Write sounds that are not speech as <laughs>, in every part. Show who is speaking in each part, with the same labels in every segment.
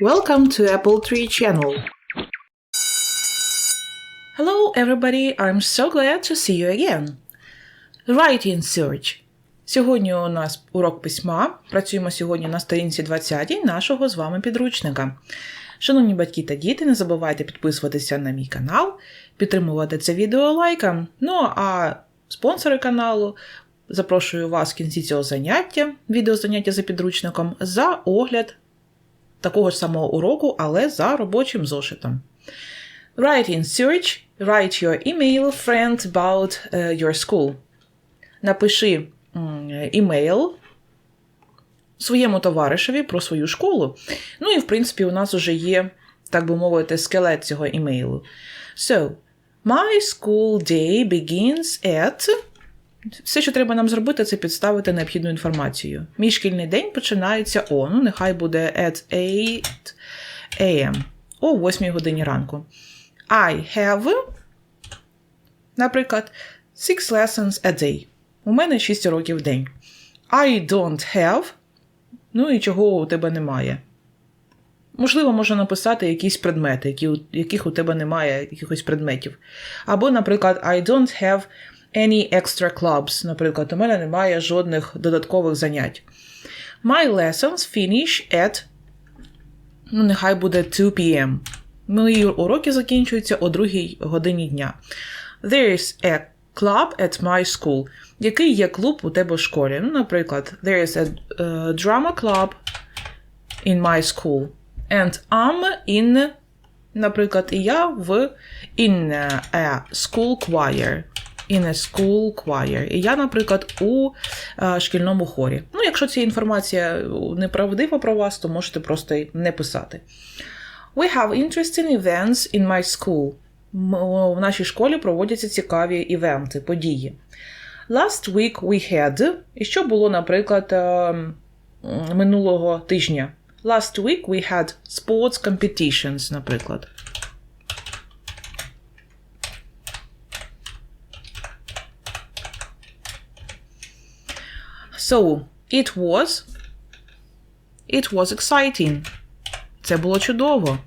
Speaker 1: Welcome to Apple Tree Channel. Hello, everybody. I'm so glad to see you again. Writing Search. Сьогодні у нас урок письма. Працюємо сьогодні на сторінці 20 нашого з вами підручника. Шановні батьки та діти, не забувайте підписуватися на мій канал, підтримувати це відео лайком. Ну а спонсори каналу запрошую вас в кінці цього заняття, відеозаняття за підручником, за огляд такого ж самого уроку, але за робочим зошитом. Write in search, write your email friend about uh, your school. Напиши імейл своєму товаришеві про свою школу. Ну і, в принципі, у нас вже є, так би мовити, скелет цього імейлу. So, my school day begins at. Все, що треба нам зробити, це підставити необхідну інформацію. Мій шкільний день починається о, ну нехай буде at 8 a.m. о 8 годині ранку. I have, наприклад, six lessons a day. У мене 6 уроків в день. I don't have. Ну і чого у тебе немає. Можливо, можна написати якісь предмети, які, яких у тебе немає якихось предметів. Або, наприклад, I don't have any extra clubs. Наприклад, у мене немає жодних додаткових занять. My lessons finish at, ну, нехай буде 2 p.m. Мої уроки закінчуються о 2 годині дня. There is a club at my school. Який є клуб у тебе в школі? Ну, наприклад, there is a uh, drama club in my school. And I'm in, наприклад, і я в in a school choir. In school choir. І я, наприклад, у е, шкільному хорі. Ну, якщо ця інформація неправдива про вас, то можете просто не писати. We have interesting events in my school. В нашій школі проводяться цікаві івенти, події. Last week we had. І що було, наприклад, е, минулого тижня? Last week we had sports competitions, наприклад. So, it was. It was exciting. Це було чудово.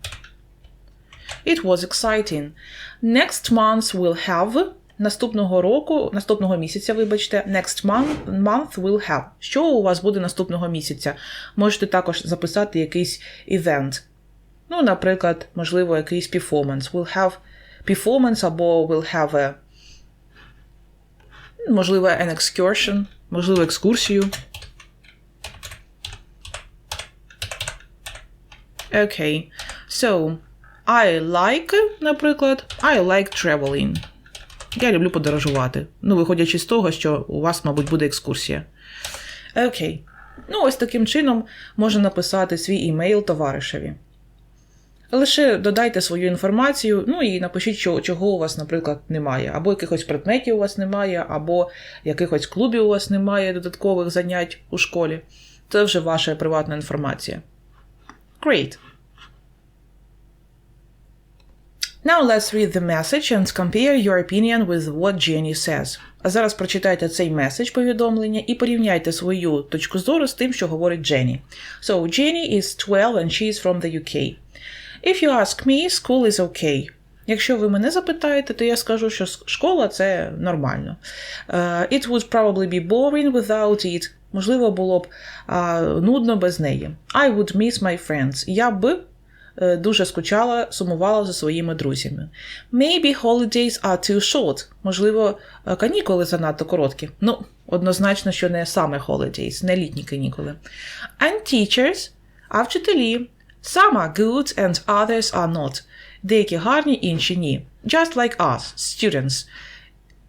Speaker 1: It was exciting. Next month we'll have. Наступного року, наступного місяця, вибачте, next month, month will have. Що у вас буде наступного місяця? Можете також записати якийсь івент. Ну, наприклад, можливо, якийсь performance. We'll have performance або we'll have a, можливо, an excursion, можливо, екскурсію. Окей. So, I like, наприклад, I like traveling. Я люблю подорожувати. Ну, виходячи з того, що у вас, мабуть, буде екскурсія. Окей. Ну, ось таким чином можна написати свій імейл товаришеві. Лише додайте свою інформацію, ну і напишіть, що- чого у вас, наприклад, немає. Або якихось предметів у вас немає, або якихось клубів у вас немає, додаткових занять у школі. Це вже ваша приватна інформація. Great. Now let's read the message and compare your opinion with what Jenny says. А зараз прочитайте цей меседж повідомлення і порівняйте свою точку зору з тим, що говорить Дженні. So, Jenny is 12 and she is from the UK. If you ask me, school is okay. Якщо ви мене запитаєте, то я скажу, що школа це нормально. Uh, it would probably be boring without it. Можливо, було б а, нудно без неї. I would miss my friends. Я б е, дуже скучала, сумувала за своїми друзями. Maybe holidays are too short. Можливо, е, канікули занадто короткі. Ну, однозначно, що не саме holidays, не літні канікули. And teachers, а вчителі. Some are good and others are not. Деякі гарні, інші ні. Just like us, students.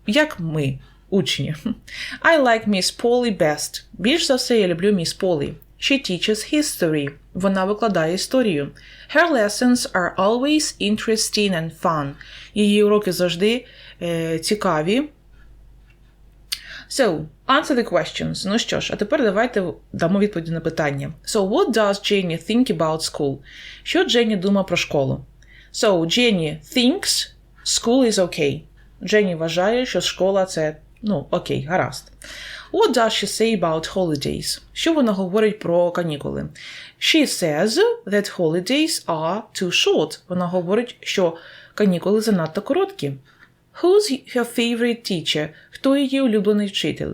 Speaker 1: Як ми, учні. <laughs> I like Miss Polly best. Більш за все я люблю Miss Polly. She teaches history. Вона викладає історію. Her lessons are always interesting and fun. Її уроки завжди е, цікаві. So, answer the questions. Ну що ж, а тепер давайте дамо відповіді на питання. So, what does Jenny think about school? Що Дженні думає про школу? So, Jenny thinks school is okay. Дженні вважає, що школа це, ну, окей, гаразд. What does she say about holidays? Що вона говорить про канікули? She says that holidays are too short. Вона говорить, що канікули занадто короткі. Who's her favorite teacher? Хто її улюблений вчитель?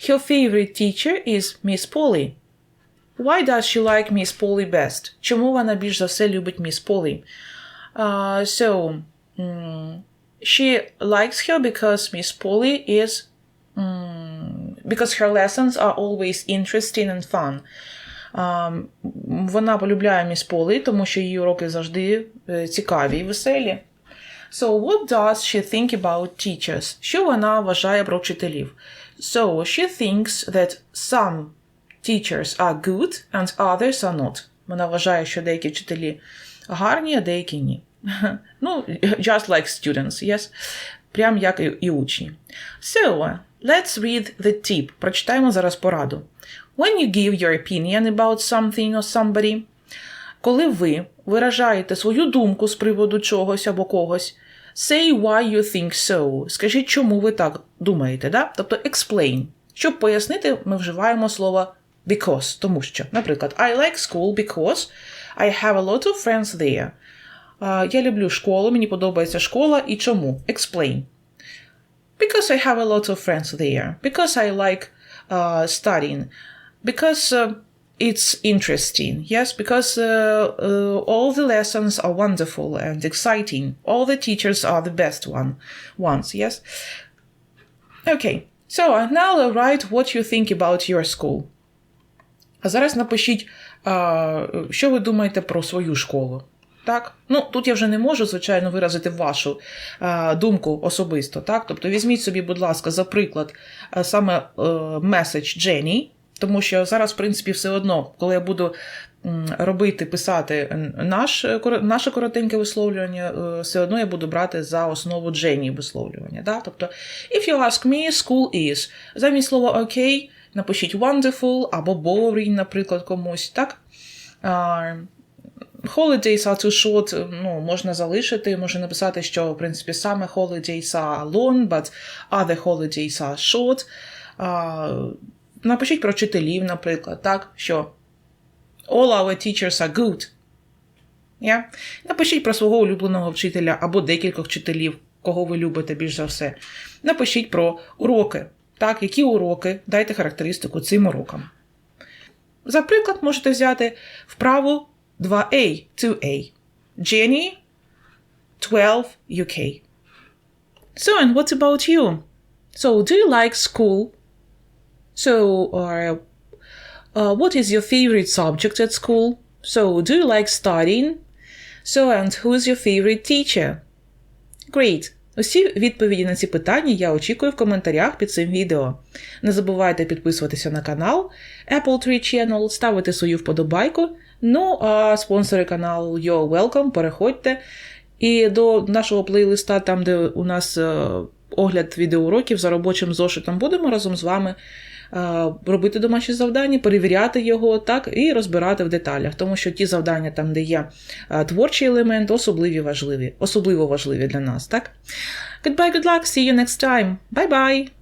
Speaker 1: Her favorite teacher is Miss Polly. Why does she like Miss Polly best? Чому вона більш за все любить Miss Polly? Uh, so, mm, she likes her because Miss Polly is mm, because her lessons are always interesting and fun. Um, вона полюбляє міс Полі, тому що її уроки завжди е, цікаві і веселі. So, what does she think about teachers? Що вона вважає про вчителів? So, she thinks that some teachers are good and others are not. Вона вважає, що деякі вчителі гарні, а деякі ні. <laughs> Ну, just like students, yes? Прям як і, і учні. So, let's read the tip. Прочитаємо зараз пораду. When you give your opinion about something or somebody, коли ви виражаєте свою думку з приводу чогось або когось, say why you think so. Скажіть, чому ви так думаєте, да? тобто explain. Щоб пояснити, ми вживаємо слово because, тому що, наприклад, I like school because I have a lot of friends there. Я люблю школу, мені подобається школа і чому? Explain. Because I have a lot of friends there. Because I like uh, studying. Because uh, it's interesting. Yes, because uh, uh, all the lessons are wonderful and exciting. All the teachers are the best one ones. Yes. Okay. So uh, now write what you think about your school. А зараз напишіть, а, що ви думаєте про свою школу. Так? Ну, тут я вже не можу, звичайно, виразити вашу а, думку особисто. Так? Тобто візьміть собі, будь ласка, за приклад а, саме меседж Дженні, тому що зараз, в принципі, все одно, коли я буду робити, писати наш, наше коротеньке висловлювання, е, все одно я буду брати за основу Дженні висловлювання. Да? Тобто, if you ask me, school is. Замість слова окей, напишіть wonderful або boring, наприклад, комусь. так? Holidays are too short, ну, можна залишити, можна написати, що, в принципі, саме holidays are long, but other holidays are short. Напишіть про вчителів, наприклад, так, що all our teachers are good. Yeah? Напишіть про свого улюбленого вчителя або декількох вчителів, кого ви любите більш за все. Напишіть про уроки. Так, які уроки, дайте характеристику цим урокам. За приклад можете взяти вправу 2A, 2A. Jenny, 12 UK. So, and what about you? So, do you like school? So, or uh, what is your favorite subject at school? So, do you like studying? So, and who is your favorite teacher? Great! Усі відповіді на ці питання я очікую в коментарях під цим відео. Не забувайте підписуватися на канал Apple Tree Channel, ставити свою вподобайку. Ну, а спонсори каналу You're Welcome, переходьте. І до нашого плейлиста, там, де у нас е, огляд відеоуроків за робочим зошитом, будемо разом з вами робити домашні завдання, перевіряти його, так, і розбирати в деталях. Тому що ті завдання, там, де є е, творчий елемент, особливі важливі, особливо важливі для нас. Так? Goodbye, good luck, see you next time. Bye-bye!